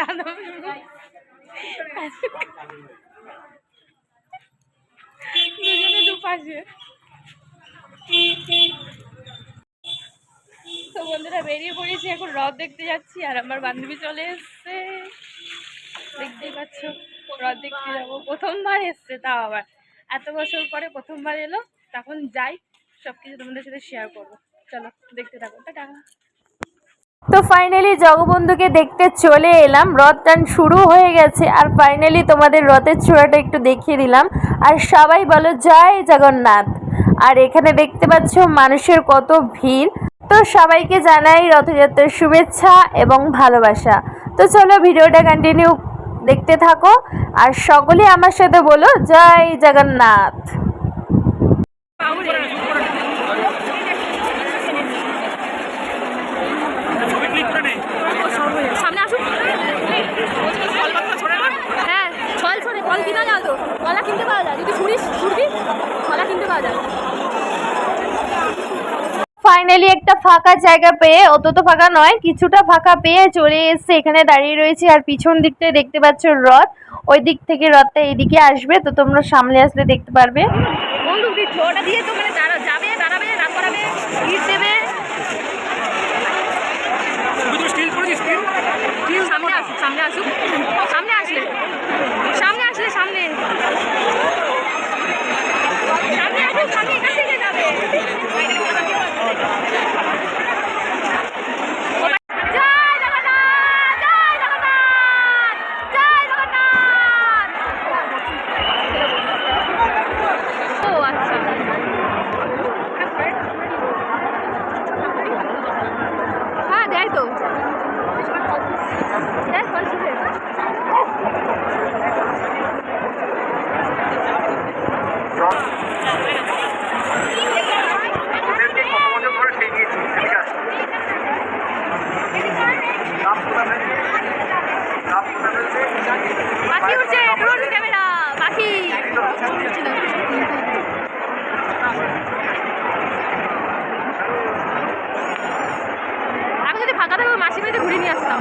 দাদা দুপাশে তো বন্ধুরা, বেরিয়ে পড়েছি, এখন হ্রদ দেখতে যাচ্ছি, আর আমার বান্ধবী চলে এসছে। দেখতেই পাচ্ছ হ্রদ দেখতে যাব। প্রথমবার এসছে, তাও আবার। এত বছর পরে প্রথমবার এলো, তখন যাই সব কিছু তোমাদের সাথে শেয়ার করব। চলো, দেখতে থাকো। টাটা। তো ফাইনালি জগবন্ধুকে দেখতে চলে এলাম। রথ টান শুরু হয়ে গেছে আর ফাইনালি তোমাদের রথের ছোড়াটা একটু দেখিয়ে দিলাম। আর সবাই বলো, জয় জগন্নাথ! আর এখানে দেখতে পাচ্ছ মানুষের কত ভিড়। তো সবাইকে জানাই রথযাত্রার শুভেচ্ছা এবং ভালোবাসা। তো চলো ভিডিওটা কন্টিনিউ দেখতে থাকো। আর সকলে আমার সাথে বলো, জয় জগন্নাথ সামনে আসুন হ্যাঁ ফল ছড়ে ফল কিনা যাও তো কলা কিনতে পাওয়া যায় যদি ফুরিস ফুরবি কলা কিনতে পাওয়া যায় ফাইনালি একটা ফাঁকা জায়গা পেয়ে অত তো ফাঁকা নয় কিছুটা ফাঁকা পেয়ে চলে এসেছে। এখানে দাঁড়িয়ে রয়েছে আর পিছন দিকটায় দেখতে পাচ্ছ রথ ওই দিক থেকে রথটা এদিকে আসবে তো তোমরা সামনে আসলে দেখতে পারবে। বন্ধু দিচ্ছ দিয়ে তো মানে দাঁড়া যাবে দাঁড়াবে রাগ করাবে ইট দেবে। সামনে আসুক সামনে আসুক। সামনে আসলে সামনে আসলে সামনে। সামনে আসুক সামনে এখান থেকে যাবে জয় জগন্নাথ জয় জগন্নাথ জয় জগন্নাথ ও আচ্ছা হ্যাঁ দেয় তো দেয় ফল ছিঁড়ে। পাখি উঠছে ড্রোন ক্যামেরা পাখি আমি যদি ফাঁকা থাকব মাসি বাড়িতে ঘুরে নিয়ে আসতাম।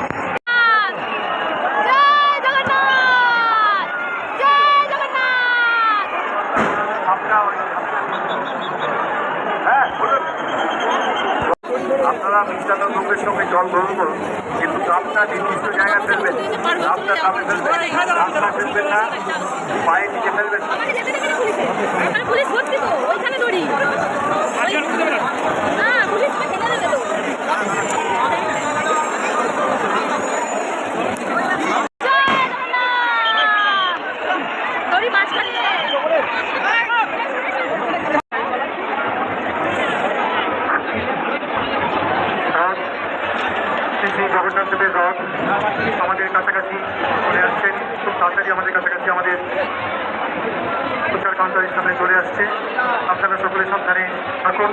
আপনারা মিষ্টান্ন লোকের সঙ্গে জল গ্রহণ করুন কিন্তু গামটা নির্দিষ্ট জায়গায় ফেলবেন গামটা সামনে ফেলবেন ফেলবেন না পায়ে নিচে ফেলবেন পুলিশ ভর্তি তো ওইখানে দড়ি না পুলিশ ফেলে দেবে তো জয় জগন্নাথ! দড়ি মাঝখানে রথ শ্রী শ্রী জগন্নাথ দেবের রথ আমাদের কাছাকাছি চলে আসছেন খুব তাড়াতাড়ি আমাদের কাছাকাছি আমাদের প্রচার কাউন্টারের সামনে চলে আসছে। আপনারা সকলে সাবধানে থাকুন।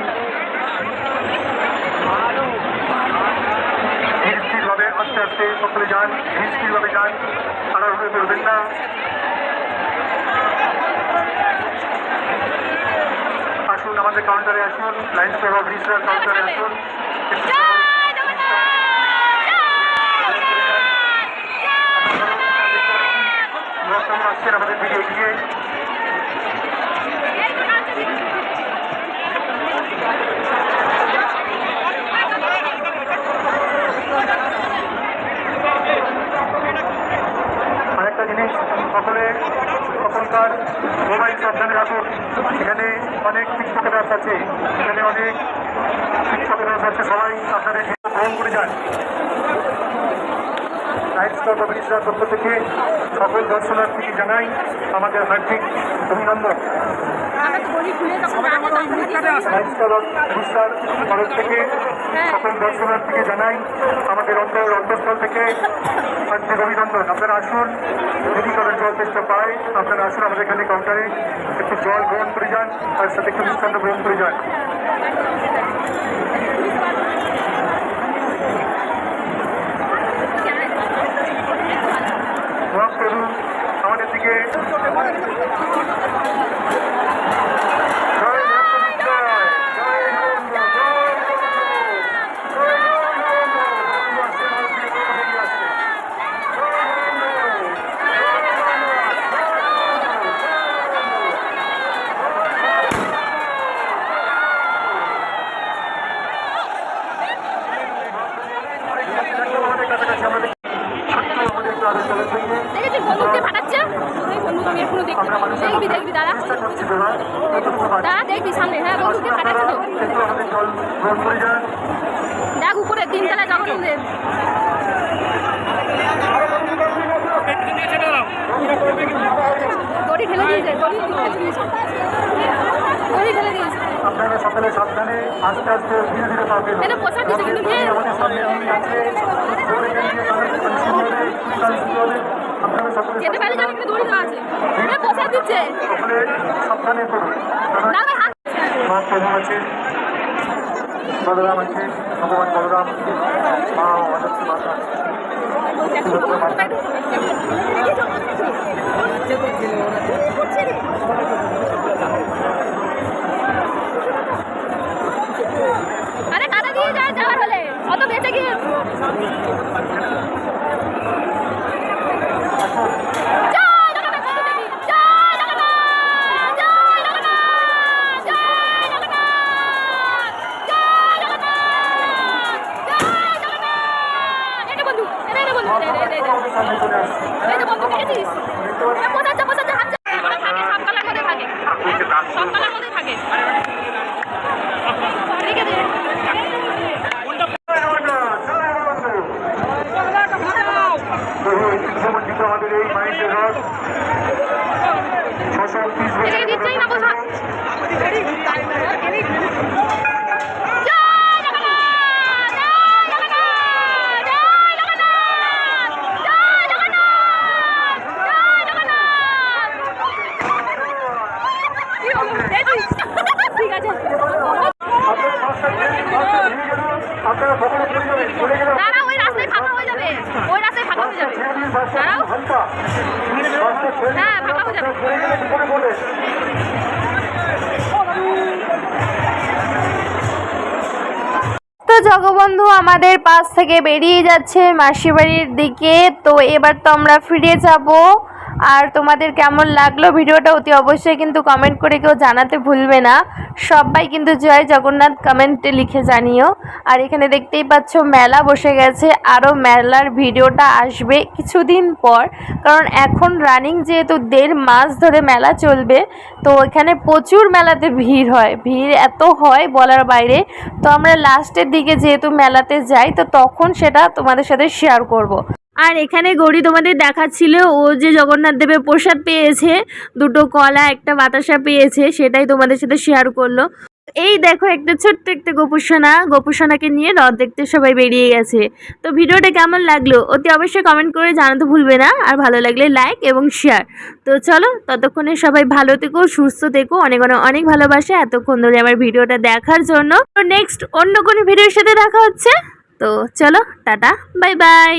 স্থিরভাবে আস্তে আস্তে সকলে যান স্থিরভাবে যান। তাড়াহুড়ো করবেন না। আসুন আমাদের কাউন্টারে আসুন লাইন সেবা ব্রিজের কাউন্টারে আসুন জয় জগন্নাথ! লোকজন আসছেন আমাদের দিকে। আরেকটা জিনিস, সকলে তখনকার মোবাইল সাবধানে রাখুন। এখানে অনেক শিক্ষকেরা আছে। এখানে অনেক শিক্ষকেরা আছে। সবাই আপনাদের গ্রহণ করে যান। স্টক অফিসার পক্ষ থেকে সকল দর্শনার্থীকে জানাই আমাদের হার্দিক অভিনন্দন। থেকে সকল দর্শনার্থীকে জানাই আমাদের অন্তর অন্তঃস্থল থেকে হার্দিক অভিনন্দন। আপনারা আসুন যদি কারও জল চেষ্টা পায় আপনারা আসুন আমাদের এখানে কাউন্টারে একটু জল গ্রহণ করে যান তার সাথে একটু মিষ্টান্ন গ্রহণ করে যান। মহাপ্রভু আমাদের দিকে জয় মহাপ্রভু জয়, জয় আনন্দ, জয় আনন্দ, জয় আনন্দ। আসছে, আসছে, আসছে। জয় আমি এখনও দেখতে আমরা পাইনি। দেখবি দেখবি দাদা চেষ্টা করছি দাদা যতটুকু পারি। দাদা হ্যাঁ বন্ধুকে কাটাচ্ছে তো? দেখ উপরে তিনতলা জগন্নাথের দড়ি ঠেলে দিচ্ছে। মা প্রভু আছে বলরাম আছে, ভগবান বলরাম। মা অজস্র মাতা। আরে কাদা দিয়ে যায় যাওয়ার হলে। অত বেঁচে গিয়ে আমাদের এই মাইন্ডের রথ ছশো তিরিশ এটাকে দিচ্ছেই না বোঝা। জয় জগন্নাথ! জয় জগন্নাথ! জয় জগন্নাথ! জয় জগন্নাথ! জয় জগন্নাথ! কি হলো? দেখছিস? ঠিক আছে আপনারা সকলে চলে যাবেন চলে গেলে দাঁড়া ওই রাস্তায় ফাঁকা হয়ে যাবে ওই রাস্তায় ফাঁকা হয়ে যাবে ছেড়ে দিন বাসটা হ্যাঁ তো জগবন্ধু আমাদের পাশ থেকে বেরিয়ে যাচ্ছে মাসির বাড়ির দিকে। তো এবার তো আমরা ফিরে যাব। আর তোমাদের কেমন লাগল ভিডিওটা অতি অবশ্যই কিন্তু কমেন্ট করে কেউ জানাতে ভুলবে না। সবাই কিন্তু জয় জগন্নাথ কমেন্টে লিখে জানিও। আর এখানে দেখতেই পাচ্ছ মেলা বসে গেছে আরও মেলার ভিডিওটা আসবে কিছুদিন পর। কারণ এখন রানিং যেহেতু দেড় মাস ধরে মেলা চলবে, তো এখানে প্রচুর মেলাতে ভিড় হয়। ভিড় এত হয় বলার বাইরে। তো আমরা লাস্টের দিকে যেহেতু মেলাতে যাই, তো তখন সেটা তোমাদের সাথে শেয়ার করব। আর এখানে গৌরী তোমাদের দেখাচ্ছিল, ও যে জগন্নাথ দেবের প্রসাদ পেয়েছে, দুটো কলা, একটা বাতাসা পেয়েছে, সেটাই তোমাদের সাথে শেয়ার করল। এই দেখো একটা ছোট্ট একটা গোপুসোনা, গোপুসোনাকে নিয়ে রথ দেখতে সবাই বেরিয়ে গেছে। তো ভিডিওটা কেমন লাগল অতি অবশ্যই কমেন্ট করে জানাতে ভুলবে না, আর ভালো লাগলে লাইক এবং শেয়ার তো চলো, ততক্ষণে সবাই ভালো থেকো, সুস্থ থেকো, অনেক অনেক অনেক ভালোবাসা, এতক্ষণ ধরে আমার ভিডিওটা দেখার জন্য। তো নেক্সট অন্য কোনো ভিডিওর সাথে দেখা হচ্ছে, তো চলো, টাটা বাই বাই